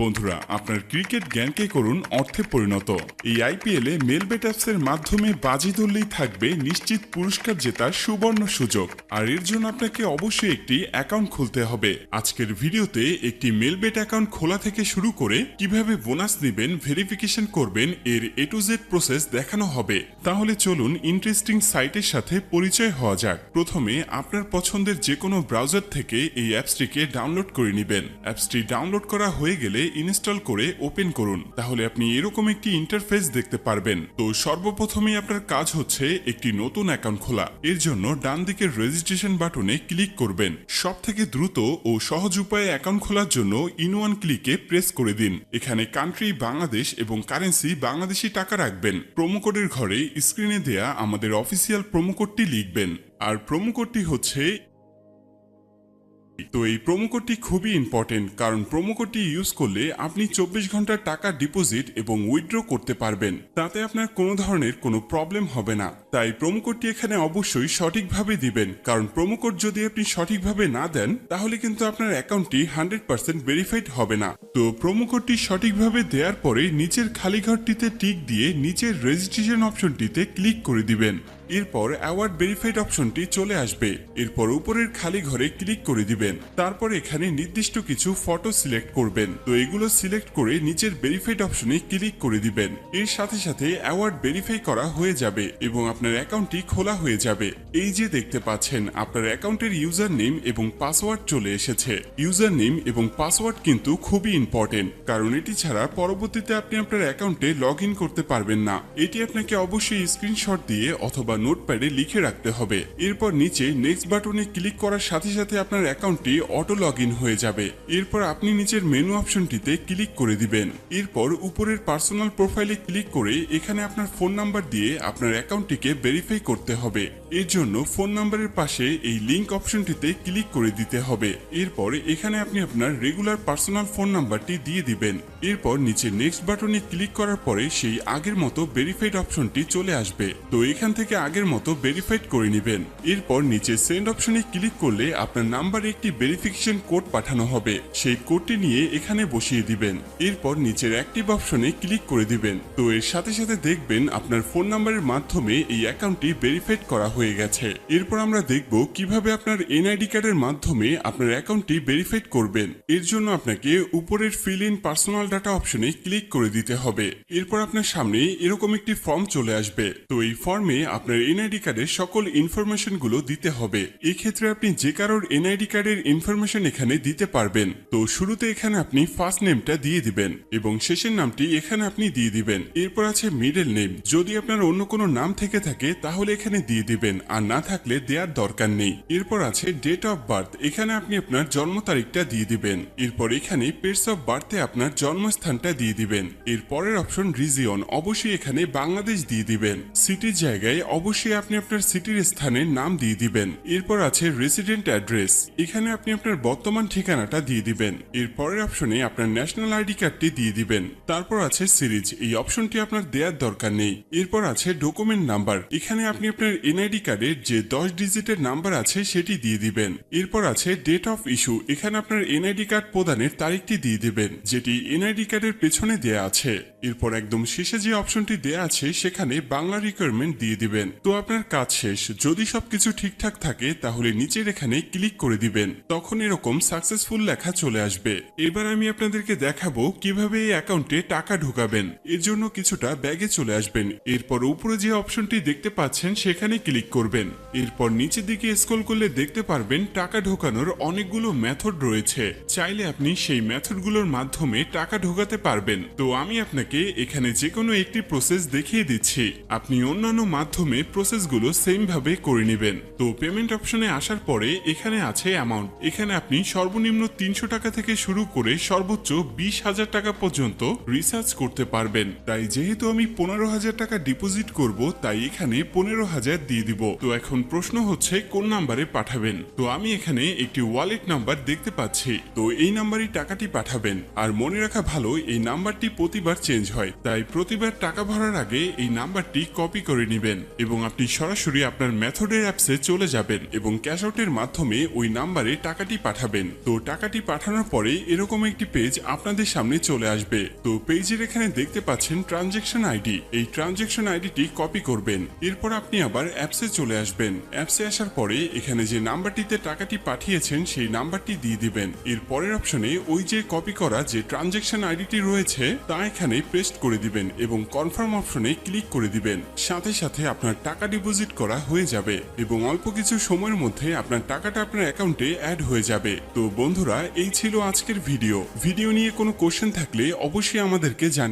বন্ধুরা, আপনার ক্রিকেট জ্ঞানকে করুন অর্থে পরিণত। এই আইপিএল এ মেলবেট অ্যাপসের মাধ্যমে বাজি ধরলেই থাকবে নিশ্চিত পুরস্কার জেতার সুবর্ণ সুযোগ। আর এর জন্য আপনাকে অবশ্যই একটি অ্যাকাউন্ট খুলতে হবে। আজকের ভিডিওতে একটি মেলবেট অ্যাকাউন্ট খোলা থেকে শুরু করে কীভাবে বোনাস নেবেন, ভেরিফিকেশন করবেন, এর এ টু জেড প্রসেস দেখানো হবে। তাহলে চলুন ইন্টারেস্টিং সাইটের সাথে পরিচয় হওয়া যাক। প্রথমে আপনার পছন্দের যে কোনো ব্রাউজার থেকে এই অ্যাপসটিকে ডাউনলোড করে নেবেন। অ্যাপসটি ডাউনলোড করা হয়ে গেলে ইনস্টল করে ওপেন করুন। তাহলে আপনি এরকম একটি ইন্টারফেস দেখতে পারবেন। তো সর্বপ্রথমেই আপনার কাজ হচ্ছে একটি নতুন অ্যাকাউন্ট খোলা। এর জন্য ডান দিকের রেজিস্ট্রেশন বাটনে ক্লিক করবেন। সব থেকে দ্রুত ও সহজ উপায়ে অ্যাকাউন্ট খোলার জন্য ইন ওয়ান ক্লিকে প্রেস করে দিন। এখানে কান্ট্রি বাংলাদেশ এবং কারেন্সি বাংলাদেশি টাকা রাখবেন। কোডের ঘরে স্ক্রিনে দেয়া আমাদের অফিসিয়াল কোডটি লিখবেন। আর কোডটি হচ্ছে তো এই প্রোমো কোডটি খুবই ইম্পর্টেন্ট কারণ প্রোমো কোডটি ইউজ করলে আপনি চব্বিশ ঘণ্টার টাকা ডিপোজিট এবং উইথড্র করতে পারবেন। তাতে আপনার কোনো ধরনের কোনো প্রবলেম হবে না। তাই প্রোমো কোডটি এখানে অবশ্যই সঠিকভাবে দিবেন। কারণ প্রোমো কোড যদি আপনি সঠিকভাবে না দেন, তাহলে কিন্তু আপনার অ্যাকাউন্টটি হান্ড্রেড পার্সেন্ট ভেরিফাইড হবে না। তো প্রোমো কোডটি সঠিকভাবে দেওয়ার পরে নিচের খালি ঘরটিতে টিক দিয়ে নিচের রেজিস্ট্রেশন অপশনটিতে ক্লিক করে দিবেন। এরপর অ্যাওয়ার্ড ভেরিফাইড অপশনটি চলে আসবে। এরপর উপরের খালি ঘরে ক্লিক করে দিবেন। তারপর এখানে নির্দিষ্ট কিছু ফটো সিলেক্ট করবেন। তো এগুলো সিলেক্ট করে নিচের ভেরিফাইড অপশনে ক্লিক করে দিবেন। এর সাথে সাথে অ্যাওয়ার্ড ভেরিফাই করা হয়ে যাবে এবং আপনার অ্যাকাউন্টটি খোলা হয়ে যাবে। এই যে দেখতে পাচ্ছেন, আপনার অ্যাকাউন্টের ইউজার নেম এবং পাসওয়ার্ড চলে এসেছে। ইউজার নেম এবং পাসওয়ার্ড কিন্তু খুবই ইম্পর্টেন্ট কারণ এটি ছাড়া পরবর্তীতে আপনি আপনার অ্যাকাউন্টে লগ করতে পারবেন না। এটি আপনাকে অবশ্যই স্ক্রিনশট দিয়ে অথবা নোটপ্যাডে লিখে রাখতে হবে। এরপর নিচে নেক্সট বাটনে ক্লিক করার সাথে সাথে আপনার অ্যাকাউন্টটি অটো লগ হয়ে যাবে। এরপর আপনি নিচের মেনু অপশনটিতে ক্লিক করে দিবেন। এরপর উপরের পার্সোনাল প্রোফাইলে ক্লিক করে এখানে আপনার ফোন নাম্বার দিয়ে আপনার অ্যাকাউন্টটিকে ভেরিফাই করতে হবে। এর জন্য ফোন নাম্বারের পাশে এই লিঙ্ক অপশনটিতে ক্লিক করে দিতে হবে। এরপর এখানে আপনি আপনার রেগুলার পার্সোনাল ফোন নাম্বারটি দিয়ে দিবেন। এরপর নিচে নেক্সট বাটনে ক্লিক করার পরে সেই আগের মতো ভেরিফাইড অপশনটি চলে আসবে। তো এখান থেকে আগের মতো ভেরিফাইড করে নেবেন। এরপর নিচে সেন্ড অপশনে ক্লিক করলে আপনার নাম্বারে একটি ভেরিফিকেশন কোড পাঠানো হবে। সেই কোডটি নিয়ে এখানে বসিয়ে দিবেন। এরপর নিচের অ্যাক্টিভ অপশনে ক্লিক করে দিবেন। তো এর সাথে সাথে দেখবেন আপনার ফোন নাম্বারের মাধ্যমে এই অ্যাকাউন্টটি ভেরিফাইড করা হয়ে গেছে। এরপর আমরা দেখব কীভাবে আপনার এনআইডি কার্ডের মাধ্যমে আপনার অ্যাকাউন্টটি ভেরিফাইড করবেন। এর জন্য আপনাকে উপরের ফিল ইন পার্সোনাল ডাটা অপশনে ক্লিক করে দিতে হবে। এরপর আপনার সামনে এরকম একটি ফর্ম চলে আসবে। তো এই ফর্মে আপনার এনআইডি কার্ডের সকল ইনফরমেশনগুলো দিতে হবে। এক্ষেত্রে আপনি যে কারোর এনআইডি কার্ডের ইনফরমেশন এখানে দিতে পারবেন। তো শুরুতে এখানে আপনি ফার্স্ট নেমটা দিয়ে দিবেন এবং শেষের নামটি এখানে আপনি দিয়ে দিবেন। এরপর আছে মিডল নেম যদি আপনার অন্য কোনো নাম থেকে থাকে, তাহলে এখানে দিয়ে দিবেন। আর না থাকলে দেওয়ার দরকার নেই। এরপর আছে ডেট অফ বার্থ এখানে আপনি আপনার জন্ম তারিখটা দিয়ে দিবেন। এরপর এখানে প্লেস অফ বার্থে আপনার জন্মস্থানটা দিয়ে দিবেন। এর পরের অপশন রিজিয়ন অবশ্যই এখানে বাংলাদেশ দিয়ে দিবেন। সিটির জায়গায় অবশ্যই আপনি আপনার সিটির স্থানের নাম দিয়ে দিবেন। এরপর আছে রেসিডেন্ট অ্যাড্রেস এখানে আপনি আপনার বর্তমান ঠিকানাটা দিয়ে দিবেন। এরপরের অপশনে আপনার ন্যাশনাল আইডি কার্ডটি দিয়ে দিবেন। তারপর আছে সিরিজ এই অপশনটি আপনার দেওয়ার দরকার নেই। এরপর আছে ডকুমেন্ট নাম্বার এখানে আপনি আপনার এনআইডি কার্ডের যে দশ ডিজিটের নাম্বার আছে, সেটি দিয়ে দিবেন। এরপর আছে ডেট অফ ইস্যু এখানে আপনার এনআইডি কার্ড প্রদানের তারিখটি দিয়ে দিবেন, যেটি এনআইডি কার্ডের পেছনে দেয়া আছে। এরপর একদম শেষে যে অপশনটি দেয়া আছে, সেখানে বাংলা রিকোয়ারমেন্ট দিয়ে দিবেন। তো আপনার কাজ শেষ। যদি সবকিছু ঠিকঠাক থাকে, তাহলে নিচের এখানে ক্লিক করে দিবেন। তখন এরকম সাকসেসফুল লেখা চলে আসবে। এবার আমি আপনাদেরকে দেখাবো কীভাবে এই অ্যাকাউন্টে টাকা ঢোকাবেন। এর জন্য কিছুটা ব্যাগে চলে আসবেন। এরপর উপরে যে অপশনটি দেখতে পাচ্ছেন, সেখানে ক্লিক করবেন। এরপর নিচের দিকে স্ক্রল করলে দেখতে পারবেন টাকা ঢোকানোর অনেকগুলো মেথড রয়েছে। চাইলে আপনি সেই মেথডগুলোর মাধ্যমে টাকা ঢোকাতে পারবেন। তো আমি আপনাকে এখানে যে কোনো একটি প্রসেস দেখিয়ে দিচ্ছি। আপনি অন্যান্য মাধ্যমে প্রসেসগুলো সেম ভাবে করে নেবেন। তো পেমেন্ট অপশনে আসার পরে এখানে আছে অ্যামাউন্ট এখানে আপনি সর্বনিম্ন তিনশো টাকা থেকে শুরু করে সর্বোচ্চ বিশ হাজার টাকা পর্যন্ত রিসার্চ করতে পারবেন। তাই যেহেতু আমি পনেরো হাজার টাকা ডিপোজিট করব, তাই এখানে পনেরো হাজার দিয়ে দিব। তো এখন প্রশ্ন হচ্ছে, কোন নাম্বারে পাঠাবেন? তো আমি এখানে একটি ওয়ালেট নাম্বার দেখতে পাচ্ছি। তো এই নাম্বারই টাকাটি পাঠাবেন। আর মনে রাখা ভালো, এই নাম্বারটি প্রতিবার চেঞ্জ হয়। তাই প্রতিবার টাকা ভরার আগে এই নাম্বারটি কপি করে নেবেন। এবং এবং আপনি সরাসরি আপনার মেথডের অ্যাপসে চলে যাবেন এবং ক্যাশ আউটের মাধ্যমে ওই নাম্বারে টাকাটি পাঠাবেন। তো টাকাটি পাঠানোর পরে এরকম একটি পেজ আপনাদের সামনে চলে আসবে। তো পেজের এখানে দেখতে পাচ্ছেন ট্রানজেকশন আইডি। এই ট্রানজেকশন আইডিটি কপি করবেন। এরপর আপনি আবার অ্যাপসে চলে আসবেন। অ্যাপসে আসার পরে এখানে যে নাম্বারটিতে টাকাটি পাঠিয়েছেন সেই নাম্বারটি দিয়ে দিবেন। এর পরের অপশনে ওই যে কপি করা যে ট্রানজেকশন আইডিটি রয়েছে, তা এখানে পেস্ট করে দিবেন এবং কনফার্ম অপশনে ক্লিক করে দিবেন। সাথে সাথে আপনার টাকা ডিপোজিট করা হয়ে যাবে এবং অল্প কিছু সময়ের মধ্যে আপনার টাকাটা আপনার অ্যাকাউন্টে অ্যাড হয়ে যাবে। তো বন্ধুরা, এই ছিল আজকের ভিডিও ভিডিও নিয়ে কোনো কোশ্চেন থাকলে অবশ্যই আমাদেরকে জানি